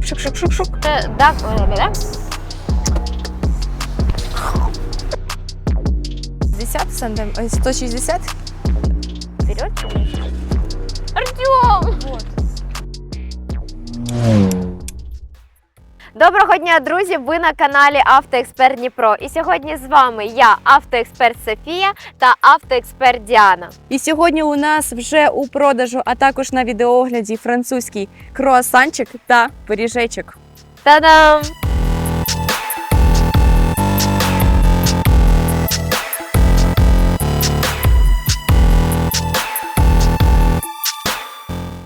Шук-шук-шук-шук. Е, Так, е, да? 60 сантиметрів, 160. Вперед. Артем! Доброго дня, друзі! Ви на каналі Автоексперт Дніпро. І сьогодні з вами я, автоексперт Софія та автоексперт Діана. І сьогодні у нас вже у продажу, а також на відеоогляді французький круасанчик та пиріжечок. Та-дам!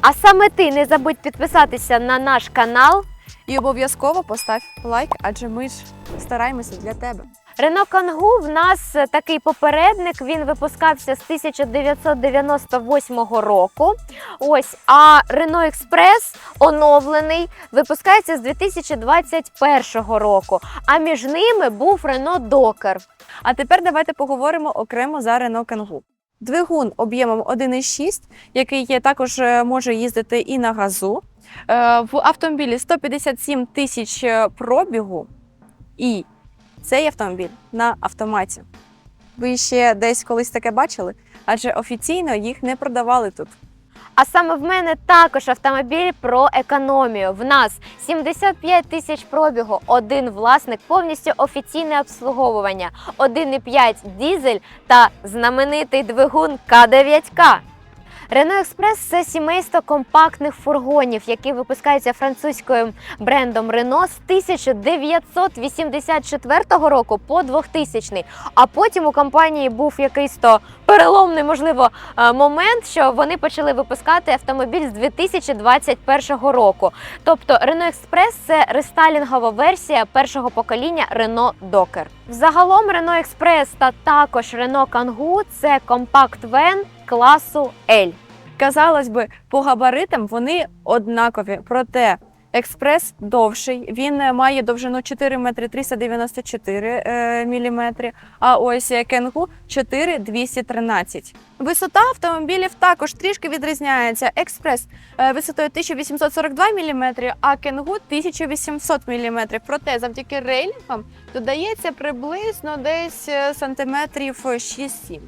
А саме ти не забудь підписатися на наш канал. І обов'язково постав лайк, адже ми ж стараємося для тебе. Рено Кангу в нас такий попередник. Він випускався з 1998 року. Ось, а Рено Експрес оновлений випускається з 2021 року. А між ними був Рено Докер. А тепер давайте поговоримо окремо за Renault Kangoo. Двигун об'ємом 1,6, який є, також е, може їздити і на газу. Е, В автомобілі 157 тисяч е, пробігу, і цей автомобіль на автоматі. Ви ще десь колись таке бачили? Адже офіційно їх не продавали тут. А саме в мене також автомобіль про економію. В нас 75 тисяч пробігу, один власник, повністю офіційне обслуговування, 1,5 дізель та знаменитий двигун К9К. Renault Express – це сімейство компактних фургонів, які випускаються французьким брендом Renault з 1984 року по 2000. А потім у компанії був якийсь то переломний, можливо, е, момент, що вони почали випускати автомобіль з 2021 року. Тобто Renault Express – це рестайлінгова версія першого покоління Renault Docker. Загалом Renault Express та також Renault Kangoo – це компакт-вен класу L. Казалось би, по габаритам вони однакові, проте експрес довший. Він е, має довжину 4 метри 394 е, міліметри, а ось е, кенгу 4 213. Висота автомобілів також трішки відрізняється. Експрес висотою 1842 мм, а кенгу 1800 мм. Проте завдяки рейлінгам додається приблизно десь сантиметрів 6-7.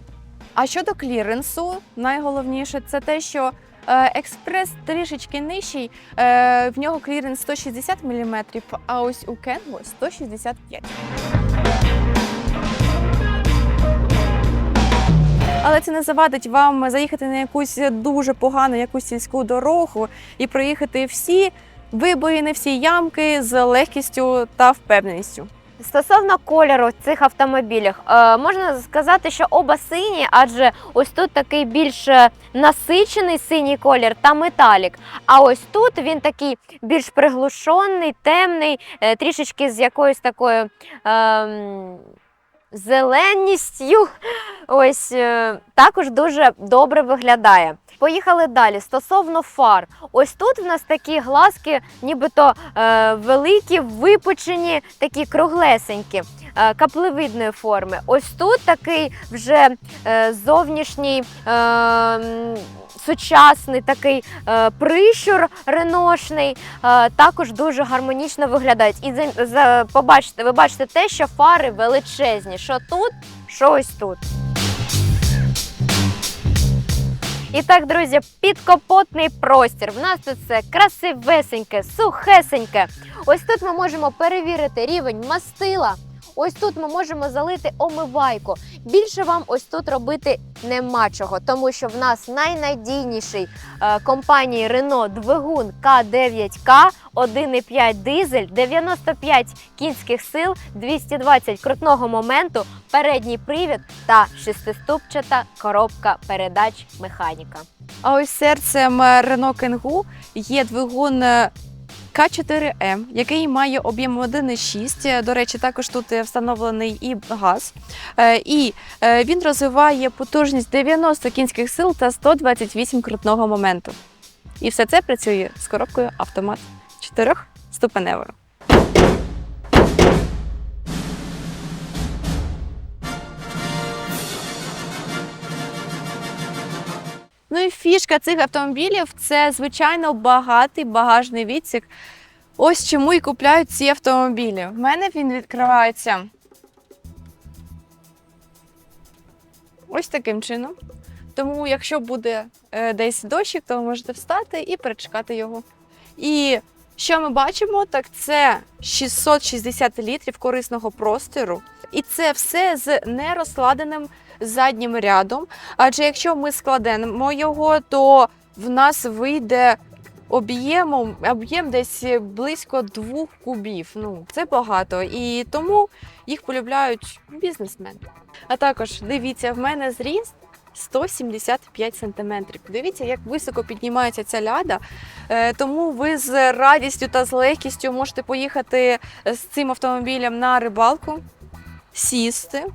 А щодо кліренсу, найголовніше це те, що е, експрес трішечки нижчий, е, в нього кліренс 160 мм, а ось у Кенго 165 Але це не завадить вам заїхати на якусь дуже погану якусь сільську дорогу і проїхати всі вибоїни, всі ямки з легкістю та впевненістю. Стосовно кольору цих автомобілів, е, можна сказати, що оба сині, адже ось тут такий більш е, насичений синій колір та металік. А ось тут він такий більш приглушений, темний, е, трішечки з якоюсь такою ем, зеленістю. Ось також дуже добре виглядає. Поїхали далі. Стосовно фар, ось тут в нас такі глазки, нібито е, великі, випучені, такі круглесенькі, е, каплевидної форми. Ось тут такий вже е, зовнішній. Е, Сучасний такий е, прищур реношний, е, також дуже гармонічно виглядають. І за, за, побачите, ви бачите те, що фари величезні, що тут, що ось тут. І так, друзі, підкопотний простір. В нас тут все красивесеньке, сухесеньке. Ось тут ми можемо перевірити рівень мастила. Ось тут ми можемо залити омивайку. Більше вам ось тут робити нема чого, тому що в нас найнадійніший е, компанії Renault двигун К9К, 1,5 дизель, 95 кінських сил, 220 крутного моменту, передній привід та шестиступчата коробка передач механіка. А ось серцем е, Renault Kangoo є двигун е, К4М, який має об'єм 1,6. До речі, також тут е, встановлений і газ. Е, І е, він розвиває потужність 90 кінських сил та 128 крутного моменту. І все це працює з коробкою автомат 4 ступеневою. Фішка цих автомобілів це звичайно багатий багажний відсік. Ось чому і купляють ці автомобілі. В мене він відкривається ось таким чином. Тому, якщо буде е, десь дощик, то ви можете встати і перечекати його. І що ми бачимо, так це 660 літрів корисного простору. І це все з нерозкладеним заднім рядом. Адже якщо ми складемо його, то в нас вийде об'ємом об'єм десь близько двох кубів. Ну це багато, і тому їх полюбляють бізнесмени. А також дивіться, в мене зріст 175 сантиметрів. Дивіться, як високо піднімається ця ляда. Е, Тому ви з радістю та з легкістю можете поїхати з цим автомобілем на рибалку, сісти.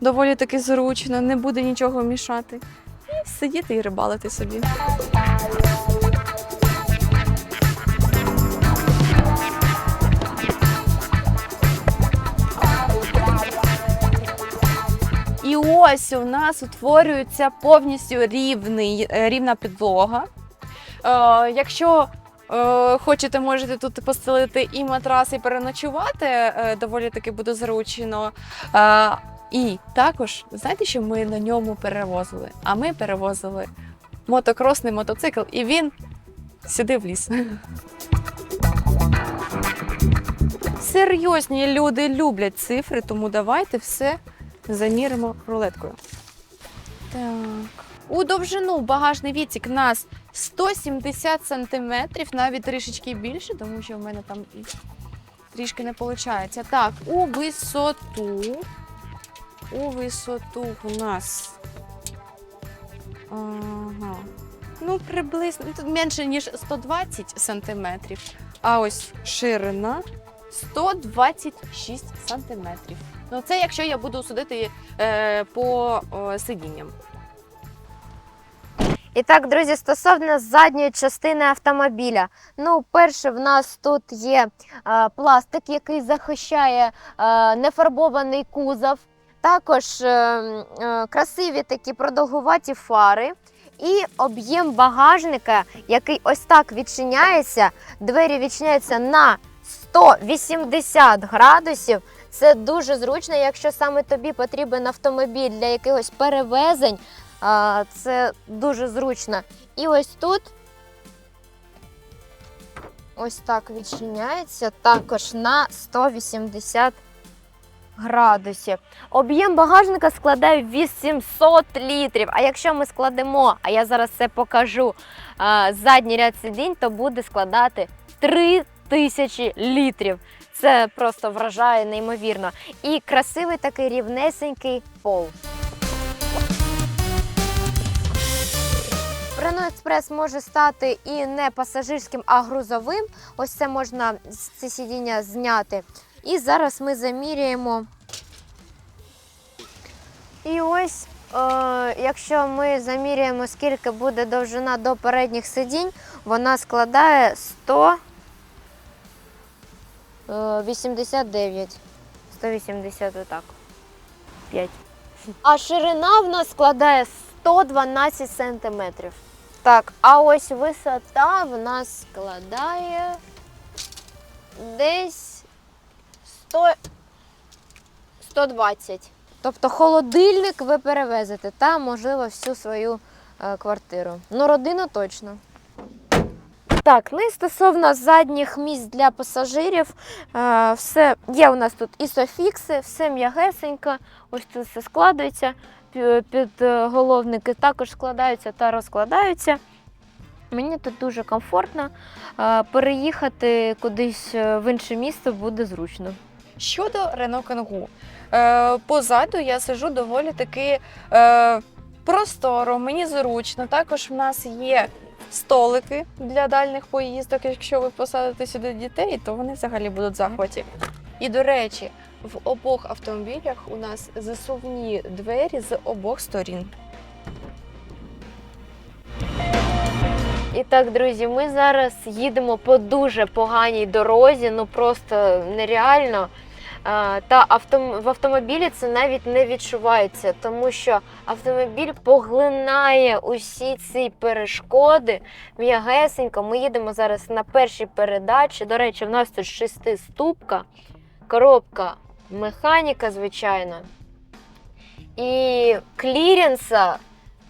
Доволі таки зручно, не буде нічого мішати. І сидіти і рибалити собі. І ось у нас утворюється повністю рівний, е, рівна підлога. Е, якщо е, хочете, можете тут постелити і матрас, і переночувати. Е, доволі таки буде зручно. Е, і також, знаєте, що ми на ньому перевозили? А ми перевозили мотокросний мотоцикл, і він сюди вліз. Серйозні люди люблять цифри, тому давайте все заміримо рулеткою. Так. У довжину багажний відсік у нас 170 сантиметрів, навіть трішечки більше, тому що в мене там трішки не виходить. Так, у висоту. У висоту у нас. Ага. Ну, приблизно тут менше, ніж 120 сантиметрів. А ось ширина 126 сантиметрів. Ну, це якщо я буду судити е, по о, сидінням. І так, друзі, стосовно задньої частини автомобіля. Ну, перше, в нас тут є е, пластик, який захищає е, нефарбований кузов. Також е, е, красиві такі продовгуваті фари. І об'єм багажника, який ось так відчиняється. Двері відчиняються на 180 градусів. Це дуже зручно, якщо саме тобі потрібен автомобіль для якихось перевезень. Це дуже зручно. І ось тут ось так відчиняється також на 180 градусів. Об'єм багажника складає 800 літрів. А якщо ми складемо, а я зараз це покажу, задній ряд сидінь, то буде складати 3000 літрів. Це просто вражає неймовірно. І красивий такий рівнесенький пол. Renault Експрес може стати і не пасажирським, а грузовим. Ось це можна з- це сидіння зняти. І зараз ми заміряємо. І ось, е, якщо ми заміряємо, скільки буде довжина до передніх сидінь, вона складає 189. 180 отак. 5. А ширина в нас складає 112 сантиметрів. Так, а ось висота в нас складає десь 100, 120. Тобто холодильник ви перевезете та, можливо, всю свою е, квартиру. Ну, родину точно. Так, ну і стосовно задніх місць для пасажирів, е, все є у нас тут ісофікси, все м'ягесенько, ось тут все складується. Пі- Підголовники також складаються та розкладаються. Мені тут дуже комфортно. е, Переїхати кудись е, в інше місце буде зручно. Щодо Renault Kangoo, е, позаду я сижу доволі таки е, просторо, мені зручно. Також в нас є столики для дальних поїздок. Якщо ви посадите сюди дітей, то вони взагалі будуть захваті. І до речі, в обох автомобілях у нас засувні двері з обох сторін. І так, друзі, ми зараз їдемо по дуже поганій дорозі, ну просто нереально. Та в автомобілі це навіть не відчувається, тому що автомобіль поглинає усі ці перешкоди м'ягесенько. Ми їдемо зараз на першій передачі. До речі, в нас тут шестиступка, коробка механіка, звичайно. І кліренса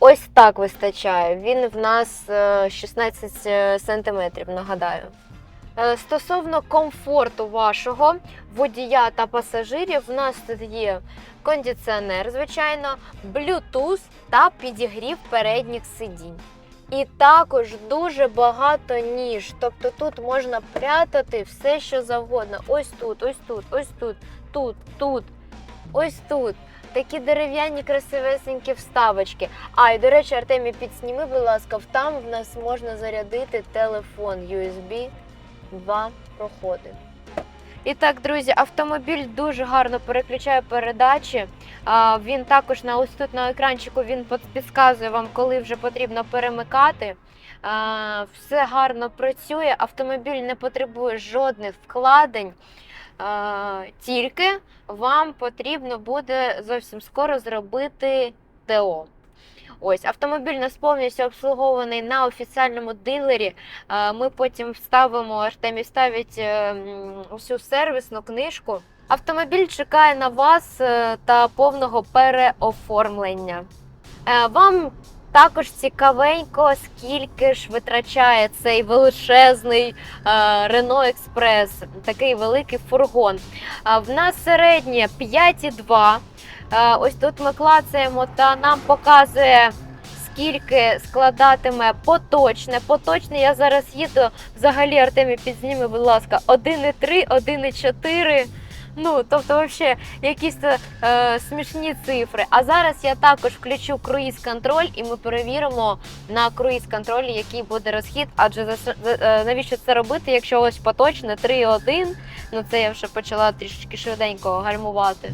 ось так вистачає. Він в нас е, 16 сантиметрів, нагадаю. Е, Стосовно комфорту вашого водія та пасажирів, в нас тут є кондиціонер, звичайно, Bluetooth та підігрів передніх сидінь. І також дуже багато ніж. Тобто тут можна прятати все, що завгодно. Ось тут, ось тут, ось тут, тут, тут, ось тут. Такі дерев'яні красивесенькі вставочки. А, і до речі, Артемі, підсніми, будь ласка, там в нас можна зарядити телефон USB 2 проходи. І так, друзі, автомобіль дуже гарно переключає передачі. А, Він також на ось тут на екранчику він підказує вам, коли вже потрібно перемикати. А, Все гарно працює, автомобіль не потребує жодних вкладень. А, Тільки вам потрібно буде зовсім скоро зробити ТО. Ось автомобіль нас повністю обслугований на офіціальному дилері. Е, Ми потім вставимо, Артемій ставить е, усю сервісну книжку. Автомобіль чекає на вас е, та повного переоформлення. Вам також цікавенько, скільки ж витрачає цей величезний Renault Express, такий великий фургон. В нас середнє 5,2. Е, Ось тут ми клацаємо та нам показує. Скільки складатиме поточне. Поточне я зараз їду. Взагалі, Артемі, підзніми, будь ласка, 1,3, 1,4. Ну, тобто, взагалі, якісь е, смішні цифри. А зараз я також включу круїз-контроль, і ми перевіримо на круїз-контролі, який буде розхід. Адже за, за- е, навіщо це робити, якщо ось поточне 3,1, ну це я вже почала трішечки швиденько гальмувати.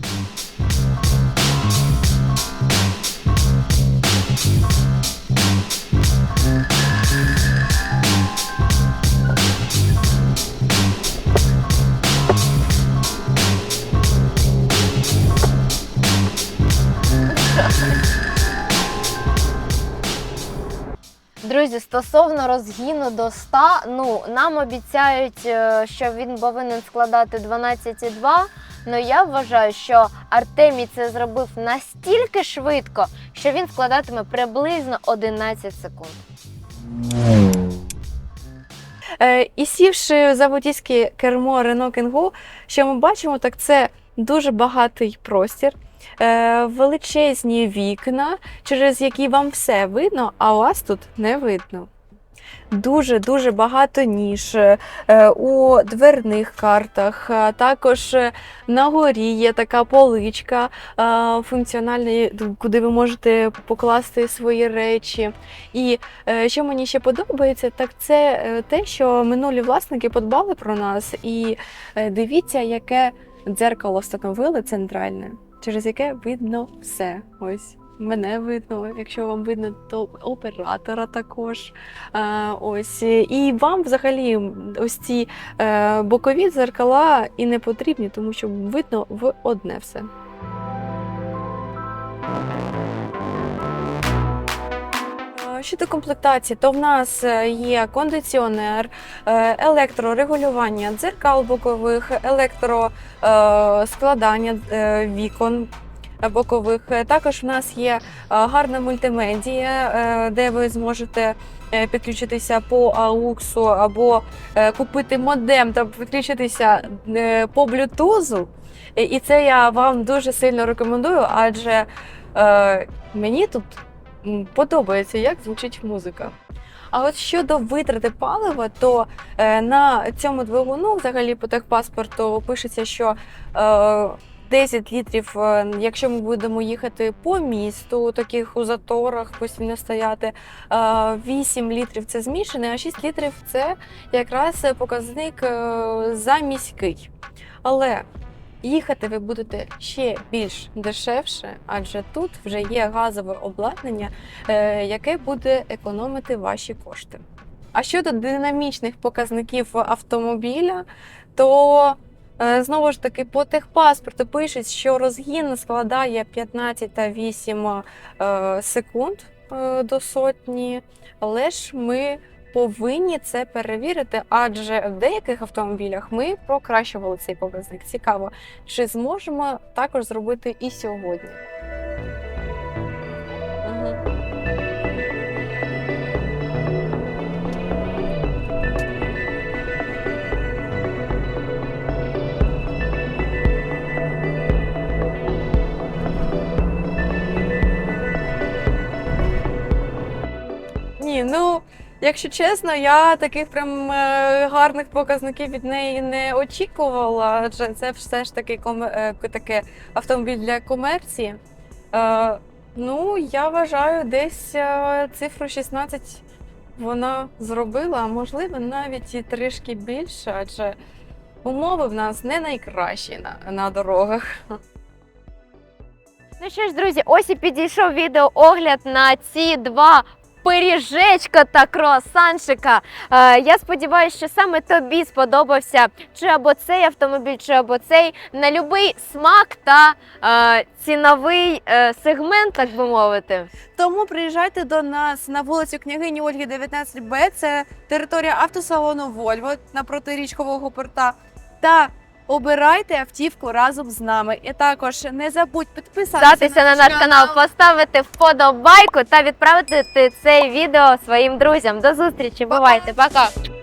Друзі, стосовно розгіну до 100, ну нам обіцяють, е, що він повинен складати 12,2. Ну я вважаю, що Артемій це зробив настільки швидко, що він складатиме приблизно 11 секунд. Е, І сівши за водійське кермо Renault Kangoo, що ми бачимо, так це дуже багатий простір, величезні вікна, через які вам все видно, а вас тут не видно. Дуже дуже багато ніж е, у дверних картах. Також е, на горі є така поличка е, функціональна, куди ви можете покласти свої речі. І Е, Що мені ще подобається, так це е, те, що минулі власники подбали про нас, і е, дивіться, яке дзеркало встановили центральне, через яке видно все. Ось. Мене видно, якщо вам видно, то оператора також. А, ось. І вам взагалі ось ці е, бокові дзеркала і не потрібні, тому що видно в одне все. Щодо комплектації, то в нас е, є кондиціонер, е, електрорегулювання дзеркал бокових, електроскладання вікон е, бокових. Е, Також в нас є гарна мультимедія, де ви зможете підключитися по AUX або купити модем та підключитися по Bluetooth. І- це я вам дуже сильно рекомендую, адже мені тут подобається, як звучить музика. А от щодо витрати палива, то е, на цьому двигуну, взагалі по техпаспорту, пишеться, що е, 10 літрів, е, якщо ми будемо їхати по місту, таких у заторах постійно стояти, е, 8 літрів це змішане, а 6 літрів це якраз показник е, заміський. Але Їхати ви будете ще більш дешевше, адже тут вже є газове обладнання, е, яке буде економити ваші кошти. А щодо динамічних показників автомобіля, то Е, Знову ж таки, по техпаспорту пишуть, що розгін складає 15 та 8 е, секунд до сотні, але ж ми повинні це перевірити, адже в деяких автомобілях ми покращували цей показник. Цікаво, чи зможемо також зробити і сьогодні. Якщо чесно, я таких прям е, гарних показників від неї не очікувала, адже це все ж таки е, таке автомобіль для комерції. Е, ну, я вважаю, десь цифру 16 вона зробила, а можливо навіть і трішки більше, адже умови в нас не найкращі на, на дорогах. Ну що ж, друзі, ось і підійшов відеоогляд на ці два. Пиріжечка та круасанчика. Е, я сподіваюся, що саме тобі сподобався чи або цей автомобіль, чи або цей на будь-який смак та е, ціновий е, сегмент, так би мовити. Тому приїжджайте до нас на вулицю княгині Ольги 19Б. Це територія автосалону Вольво напроти річкового порта. Та обирайте автівку разом з нами. І також не забудь підписатися на наш канал, поставити вподобайку та відправити цей відео своїм друзям. До зустрічі, бувайте, пока!